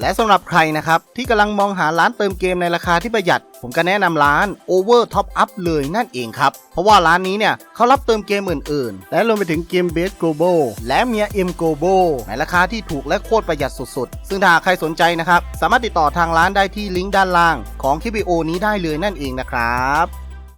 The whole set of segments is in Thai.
และสำหรับใครนะครับ ที่กำลังมองหาร้านเติมเกมในราคาที่ประหยัด ผมก็แนะนำร้าน Over Top Up เลยนั่นเองครับ เพราะว่าร้านนี้เนี่ยเขารับเติมเกมอื่นๆ และรวมไปถึงเกม Base Global และเมีย M Global ในราคาที่ถูกและโคตรประหยัดสุดๆ ซึ่งถ้าใครสนใจนะครับ สามารถติดต่อทางร้านได้ที่ลิงก์ด้านล่างของคลิปวิดีโอนี้ได้เลยนั่นเองนะครับ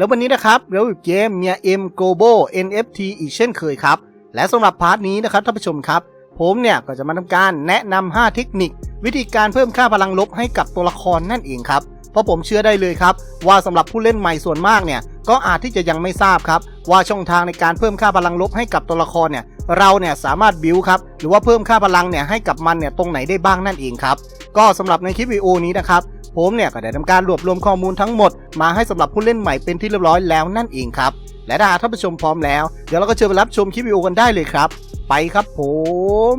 แล้ววันนี้นะครับเราอยู่เกมเมีย M Global NFT อีกเช่นเคยครับ และสำหรับพาร์ทนี้นะครับท่านผู้ชมครับ ผมเนี่ยก็จะมาทำการแนะนำ5เทคนิค วิธีการเพิ่มค่าพลังลบให้กับตัวละครนั่นเองครับเพราะผมเชื่อได้เลยครับ ว่าสำหรับผู้เล่นใหม่ส่วนมากเนี่ยก็อาจที่จะยังไม่ทราบครับว่าช่องทางในการเพิ่มค่าพลังลบให้กับตัวละครเนี่ยเราเนี่ยสามารถบิวครับหรือว่าเพิ่มค่าพลังเนี่ยให้กับมันเนี่ยตรงไหนได้บ้างนั่นเองครับก็สำหรับในคลิปวิดีโอนี้นะครับ ผมเนี่ยก็ได้ทำการรวบรวมข้อมูลทั้งหมด มาให้สำหรับผู้เล่นใหม่เป็นที่เรียบร้อยแล้วนั่นเองครับ และถ้าท่านผู้ชมพร้อมแล้ว เดี๋ยวเราก็เชิญไปรับชมคลิปวิดีโอกันได้เลยครับ ไปครับผม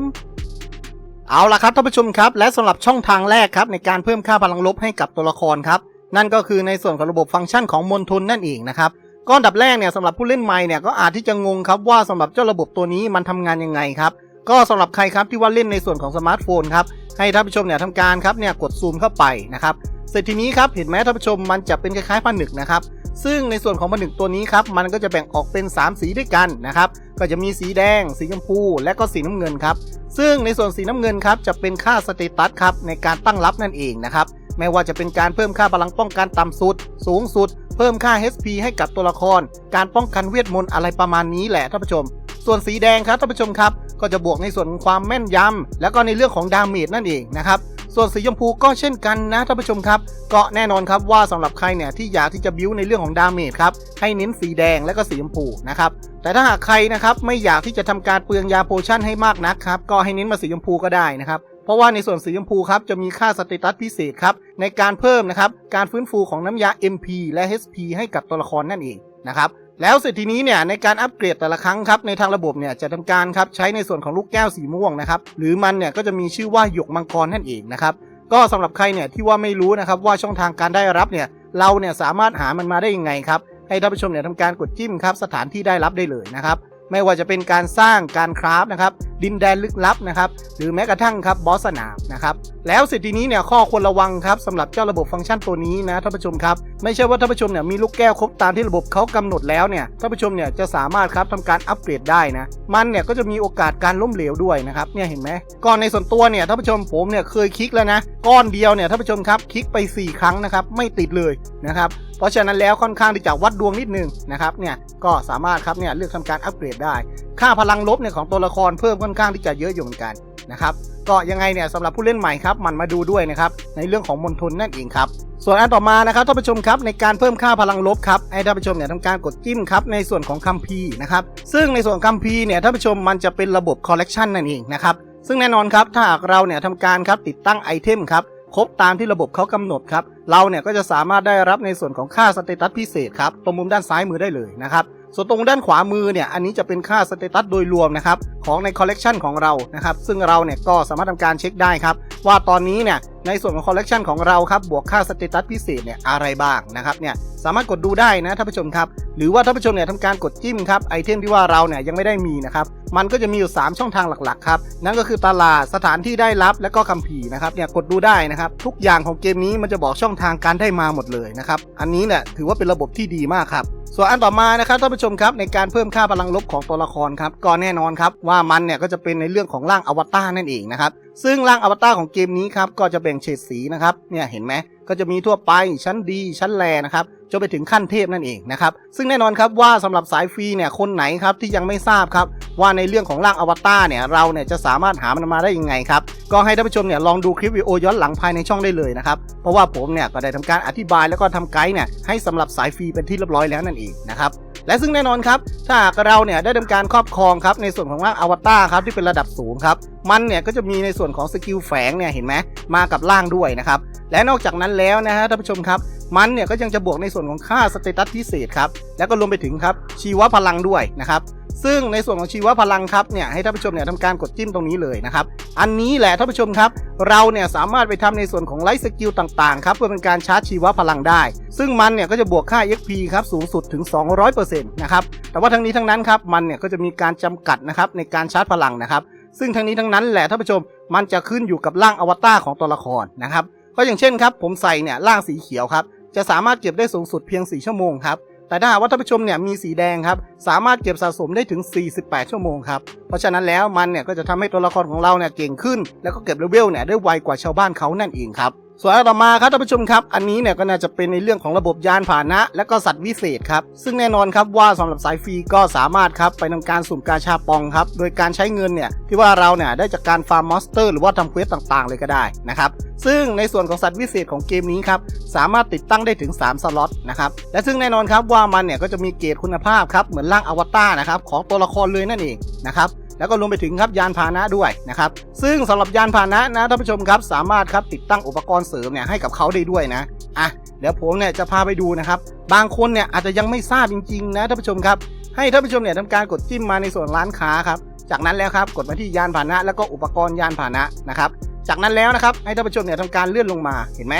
เอาละครับท่านผู้ชมครับและสำหรับช่องทางแรกครับในการเพิ่มค่าพลังลบให้กับตัวละครครับนั่นก็คือในส่วนของระบบฟังก์ชันของมณฑลนั่นเองนะครับก็อันดับแรกเนี่ยสำหรับผู้เล่นใหม่เนี่ยก็อาจที่จะงงครับว่าสำหรับเจ้าระบบตัวนี้มันทำงานยังไงครับก็สำหรับใครครับที่ว่าเล่นในส่วนของสมาร์ทโฟนครับ ให้ท่านผู้ชมเนี่ยทำการครับเนี่ยกดซูมเข้าไปนะครับเสร็จทีนี้ครับเห็นไหมท่านผู้ชมมันจะเป็นคล้ายๆผนึกนะครับซึ่งในส่วนของผนึกตัวนี้ครับมันก็จะแบ่งออกเป็น 3 สีด้วยกันนะครับก็จะมีสีแดง สีชมพู และก็สีน้ำเงินครับซึ่งในส่วนสีน้ำเงินครับจะเป็นค่าสเตตัสครับในการตั้งรับนั่นเองนะครับไม่ว่าจะเป็นการเพิ่มค่าพลังป้องกันต่ำสุด สูงสุด เพิ่มค่า HP ให้กับตัวละคร การป้องกันเวทมนต์อะไรประมาณนี้แหละท่านผู้ชม ส่วนสีแดงครับท่านผู้ชมครับ ก็จะบวกในส่วนของความแม่นยำแล้วก็ในเรื่องของดาเมจนั่นเองนะครับส่วนสีชมพูก็เช่นกันนะท่านผู้ชมครับก็แน่นอนครับว่าสำหรับใครเนี่ยที่อยากที่จะบิ้วในเรื่องของดาเมจครับให้เน้นสีแดงและก็สีชมพูนะครับแต่ถ้าหากใครนะครับไม่อยากที่จะทำการเปลืองยาโพชั่นให้มากนักครับก็ให้เน้นมาสีชมพูก็ได้นะครับเพราะว่าในส่วนสีชมพูครับจะมีค่าสเตตัสพิเศษครับในการเพิ่มนะครับการฟื้นฟูของน้ำยา MP และ HP ให้กับตัวละครนั่นเองนะครับ แล้วเสร็จทีนี้เนี่ยในการอัปเกรดแต่ละครั้งครับในทางระบบเนี่ยจะทำการครับใช้ในส่วนของลูกแก้วสีม่วงนะครับหรือมันเนี่ยก็จะมีชื่อว่าหยกมังกรนั่นเองนะครับก็สำหรับใครเนี่ยที่ว่าไม่รู้นะครับว่าช่องทางการได้รับเนี่ยเราเนี่ยสามารถหามันมาได้ยังไงครับให้ท่านผู้ชมเนี่ยทำการกดจิ้มครับสถานที่ได้รับได้เลยนะครับ ไม่ว่าจะเป็นการสร้างการคราฟนะครับดินแดนลึกลับนะครับหรือแม้กระทั่งครับบอสสนามนะครับแล้วสร็จทีนี้เนี่ยข้อควรระวังครับสำหรับเจ้าระบบฟังก์ชันตัวนี้นะท่านผู้ชมครับไม่ใช่ว่าท่านผู้ชมเนี่ยมีลูกแก้วครบตามที่ระบบเขากำหนดแล้วเนี่ยท่านผู้ชมเนี่ยจะสามารถครับทำการอัปเกรดได้นะมันเนี่ยก็จะมีโอกาสการล้มเหลวด้วยนะครับเนี่ยเห็นไหมก่อนในส่วนตัวเนี่ยท่านผู้ชมผมเนี่ยเคยคลิกแล้วนะก้อนเดียวเนี่ยท่านผู้ชมครับคลิกไป 4 ครั้งนะครับไม่ติดเลยนะครับ เพราะฉะนั้นแล้วค่อนข้างที่จะวัดดวงนิดนึงนะครับเนี่ยก็สามารถครับเนี่ยเลือกทำการอัปเกรดได้ ค่าพลังลบเนี่ยของตัวละครเพิ่มค่อนข้างที่จะเยอะอยู่เหมือนกันนะครับก็ยังไงเนี่ยสำหรับผู้เล่นใหม่ครับมันมาดูด้วยนะครับในเรื่องของมณฑลนั่นเองครับส่วนอันต่อมานะครับท่านผู้ชมครับในการเพิ่มค่าพลังลบครับให้ท่านผู้ชมเนี่ยทำการกดจิ้มครับในส่วนของคัมภีร์นะครับซึ่งในส่วนคัมภีร์เนี่ยท่านผู้ชมมันจะเป็นระบบคอลเลกชันนั่นเองนะครับซึ่งแน่นอนครับถ้าหากเราเนี่ยทำการครับติดตั้งไอเทมครับ ครบตามที่ระบบเขากำหนดครับ เราเนี่ยก็จะสามารถได้รับในส่วนของค่าสเตตัสพิเศษครับตรงมุมด้านซ้ายมือได้เลยนะครับส่วนตรงด้านขวามือเนี่ยอันนี้จะเป็นค่าสเตตัสโดยรวมนะครับของในคอลเลกชันของเรานะครับซึ่งเราเนี่ยก็สามารถทำการเช็คได้ครับว่าตอนนี้เนี่ยในส่วนของคอลเลกชันของเราครับบวกค่าสเตตัสพิเศษเนี่ยอะไรบ้างนะครับเนี่ยสามารถกดดูได้นะท่านผู้ชมครับหรือว่าท่านผู้ชมเนี่ยทำการกดจิ้มครับไอเทมที่ว่าเราเนี่ยยังไม่ได้มีนะครับ มันก็จะมีอยู่ 3 ช่องทางหลักๆครับนั่นก็คือตลาดสถานที่ได้รับและก็คัมภีร์นะครับเนี่ยกดดูได้นะครับทุกอย่างของเกมนี้มันจะบอกช่องทางการได้มาหมดเลยนะครับอันนี้เนี่ยถือว่าเป็นระบบที่ดีมากครับ ส่วนอันต่อมานะครับท่านผู้ชมครับในการเพิ่มค่าพลังลบของตัวละครครับก็แน่นอนครับว่ามันเนี่ยก็จะเป็นในเรื่องของร่างอวตารนั่นเองนะครับซึ่งร่างอวตารของเกมนี้ครับก็จะแบ่งเฉดสีนะครับเนี่ยเห็นไหมก็จะมีทั่วไปชั้นดี ชั้นแรนะครับจนไปถึงขั้นเทพนั่นเองนะครับซึ่งแน่นอนครับว่าสำหรับสายฟรีเนี่ยคนไหนครับที่ยังไม่ทราบครับว่าในเรื่องของร่างอวตารเนี่ยเราเนี่ยจะสามารถหามันมาได้ยังไงครับก็ให้ท่านผู้ชมเนี่ยลองดูคลิปวิดีโอย้อนหลังภายในช่องได้เลยนะครับเพราะว่าผมเนี่ยก็ได้ทำการอธิบายแล้วก็ทำไกด์เนี่ยให้สำหรับสายฟรีเป็นที่เรียบร้อยแล้วนั่นเองนะครับและซึ่งแน่นอนครับถ้าหากเราเนี่ยได้ทำการครอบครองครับในส่วนของร่างอวตารครับที่เป็นระดับสูงครับมันเนี่ยก็จะมีในส่วนของสกิลแฝงเนี่ยเห็นไหมมากับร่างด้วยนะครับและนอกจากนั้นแล้วนะฮะท่านผู้ชมครับมันเนี่ยก็ยังจะบวกในส่วนของค่าสเตตัสพิเศษครับแล้วก็รวมไปถึงครับชีวพลังด้วยนะครับ ซึ่งในส่วนของชีวพลังครับเนี่ยให้ท่านผู้ชมเนี่ยทำการกดจิ้มตรงนี้เลยนะครับ อันนี้แหละท่านผู้ชมครับ เราเนี่ยสามารถไปทำในส่วนของไลฟ์สกิลต่างๆครับเพื่อเป็นการชาร์จชีวพลังได้ ซึ่งมันเนี่ยก็จะบวกค่า XP ครับสูงสุดถึง 200%นะครับแต่ว่าทั้งนี้ทั้งนั้นครับมันเนี่ยก็จะมีการจำกัดนะครับในการชาร์จพลังนะครับ ซึ่งทั้งนี้ทั้งนั้นแหละท่านผู้ชมมันจะขึ้นอยู่กับร่างอวตารของตัวละครนะครับก็อย่างเช่นครับผมใส่เนี่ยร่างสีเขียวครับจะสามารถเก็บได้สูงสุดเพียง 4 ชั่วโมงครับ แต่ถ้าหากว่าท่านผู้ชมเนี่ยมีสีแดงครับสามารถเก็บสะสมได้ถึง 48 ชั่วโมงครับเพราะฉะนั้นแล้วมันเนี่ยก็จะทำให้ตัวละครของเราเนี่ยเก่งขึ้น แล้วก็เก็บเลเวลเนี่ยได้ไวกว่าชาวบ้านเขานั่นเองครับ ส่วนอันต่อมาครับท่านผู้ชมครับ อันนี้เนี่ยก็น่าจะเป็นในเรื่องของระบบยานพาหนะ และก็สัตว์วิเศษครับ ซึ่งแน่นอนครับว่าสำหรับสายฟรีก็สามารถครับไปทำการสุ่มกาชาปองครับ โดยการใช้เงินเนี่ยที่ว่าเราเนี่ยได้จากการฟาร์มมอนสเตอร์หรือว่าทำเควสต่างๆ เลยก็ได้นะครับ ซึ่งในส่วนของสัตว์วิเศษของเกมนี้ครับสามารถติดตั้งได้ถึง 3 สล็อตนะครับ และซึ่งแน่นอนครับว่ามันเนี่ยก็จะมีเกรดคุณภาพครับเหมือนร่างอวตารนะครับของตัวละครเลยนั่นเองนะครับ แล้วก็รวมไปถึงครับยานพาหนะด้วยนะครับซึ่งสำหรับยานพาหนะนะท่านผู้ชมครับสามารถครับติดตั้งอุปกรณ์เสริมเนี่ยให้กับเขาได้ด้วยนะอะเดี๋ยวผมเนี่ยจะพาไปดูนะครับบางคนเนี่ยอาจจะยังไม่ทราบจริงๆนะท่านผู้ชมครับให้ท่านผู้ชมเนี่ยทำการกดจิ้มมาในส่วนร้านค้าครับจากนั้นแล้วครับกดมาที่ยานพาหนะ แล้วก็อุปกรณ์ยานพาหนะนะครับจากนั้นแล้วนะครับให้ท่านผู้ชมเนี่ยทำการเลื่อนลงมาเห็นไหม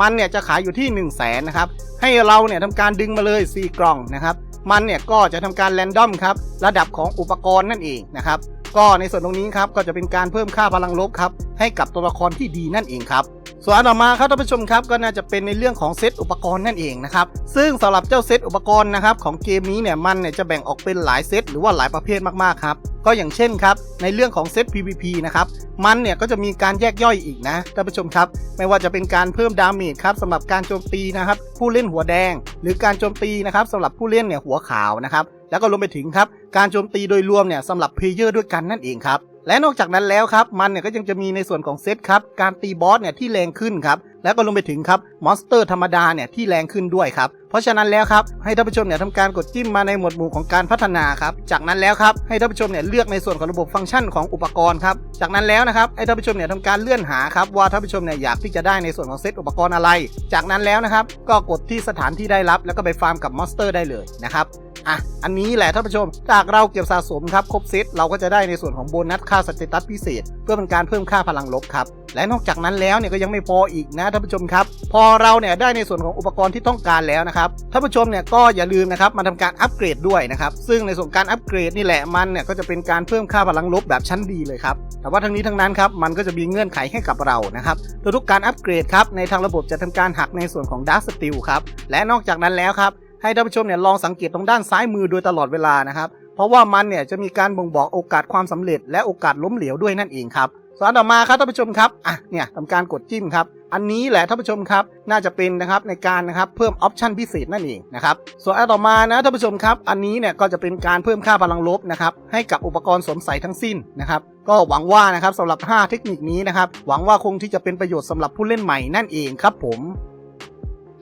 มันเนี่ยจะขายอยู่ที่ 1 0 0 0 0แสนนะครับให้เราเนี่ยทำการดึงมาเลย 4 กล่องนะครับ มันเนี่ยก็จะทำการแรนดอมครับระดับของอุปกรณ์นั่นเองนะครับก็ในส่วนตรงนี้ครับก็จะเป็นการเพิ่มค่าพลังลบครับให้กับตัวละครที่ดีนั่นเองครับส่วนอันต่อมาครับท่านผู้ชมครับก็น่าจะเป็นในเรื่องของเซตอุปกรณ์นั่นเองนะครับซึ่งสำหรับเจ้าเซตอุปกรณ์นะครับของเกมนี้เนี่ยมันเนี่ยจะแบ่งออกเป็นหลายเซตหรือว่าหลายประเภทมากๆครับ ก็อย่างเช่นครับในเรื่องของเซต PVP นะครับมันเนี่ยก็จะมีการแยกย่อยอีกนะท่านผู้ชมครับ ไม่ว่าจะเป็นการเพิ่มดาเมจครับสำหรับการโจมตีนะครับผู้เล่นหัวแดง หรือการโจมตีนะครับสำหรับผู้เล่นเนี่ยหัวขาวนะครับแล้วก็รวมไปถึงครับการโจมตีโดยรวมเนี่ยสำหรับเพลเยอร์ด้วยกันนั่นเองครับและนอกจากนั้นแล้วครับมันเนี่ยก็ยังจะมีในส่วนของเซตครับการตีบอสเนี่ยที่แรงขึ้นครับ แล้วก็รวมไปถึงครับมอนสเตอร์ธรรมดาเนี่ยที่แรงขึ้นด้วยครับเพราะฉะนั้นแล้วครับให้ท่านผู้ชมเนี่ยทำการกดจิ้มมาในหมวดหมู่ของการพัฒนาครับจากนั้นแล้วครับให้ท่านผู้ชมเนี่ยเลือกในส่วนของระบบฟังก์ชันของอุปกรณ์ครับจากนั้นแล้วนะครับให้ท่านผู้ชมเนี่ยทำการเลื่อนหาครับว่าท่านผู้ชมเนี่ยอยากที่จะได้ในส่วนของเซตอุปกรณ์อะไร จากนั้นแล้วนะครับก็กดที่สถานที่ได้รับ แล้วก็ไปฟาร์มกับมอนสเตอร์ได้เลยนะครับอะ อันนี้แหละท่านผู้ชม จากเราเก็บสะสมครับ ครบเซตเราก็จะได้ในส่วนของโบนัสค่าสเตตัสพิเศษ เพื่อเป็นการเพิ่มค่าพลังลบครับ และนอกจากนั้นแล้วเนี่ยก็ยังไม่พออีกนะท่านผู้ชมครับ พอเราเนี่ยได้ในส่วนของอุปกรณ์ที่ต้องการแล้วนะครับท่านผู้ชมเนี่ยก็อย่าลืมนะครับมาทำการอัปเกรดด้วยนะครับซึ่งในส่วนการอัปเกรดนี่แหละมันเนี่ยก็จะเป็นการเพิ่มค่าพลังลบแบบชั้นดีเลยครับแต่ว่าทั้งนี้ทั้งนั้นครับมันก็จะมีเงื่อนไขให้กับเรานะครับทุกการอัปเกรดครับในทางระบบจะทำการหักในส่วนของดาร์สติลครับและนอกจากนั้นแล้วครับให้ท่านผู้ชมเนี่ยลองสังเกตตรงด้านซ้ายมือโดยตลอดเวลานะครับ เพราะว่ามันเนี่ยจะมีการบ่งบอกโอกาสความสำเร็จและโอกาสล้มเหลวด้วยนั่นเองครับส่วนอันต่อมาครับท่านผู้ชมครับอะเนี่ยทำการกดจิ้มครับ อันนี้แหละท่านผู้ชมครับน่าจะเป็นนะครับในการนะครับเพิ่มออปชันพิเศษนั่นเองนะครับส่วนอันต่อมานะท่านผู้ชมครับอันนี้เนี่ยก็จะเป็นการเพิ่มค่าพลังลบนะครับให้กับอุปกรณ์สวมใส่ทั้งสิ้นนะครับก็หวังว่านะครับสำหรับ 5 เทคนิคนี้นะครับหวังว่าคงที่จะเป็นประโยชน์สำหรับผู้เล่นใหม่นั่นเองครับผม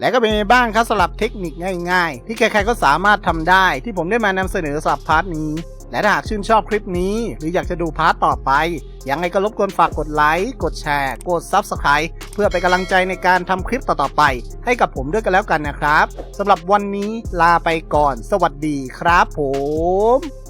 และก็เป็นไงบ้างครับสำหรับเทคนิคง่ายๆ ที่ใครๆก็สามารถทำได้ ที่ผมได้มานำเสนอสำหรับพาร์ทนี้ และถ้าหากชื่นชอบคลิปนี้ หรืออยากจะดูพาร์ทต่อไป ยังไงก็รบกวนฝากกดไลค์ กดแชร์ กด Subscribe เพื่อเป็นกำลังใจในการทำคลิปต่อๆไป ให้กับผมด้วยกันแล้วกันนะครับสำหรับวันนี้ลาไปก่อน สวัสดีครับผม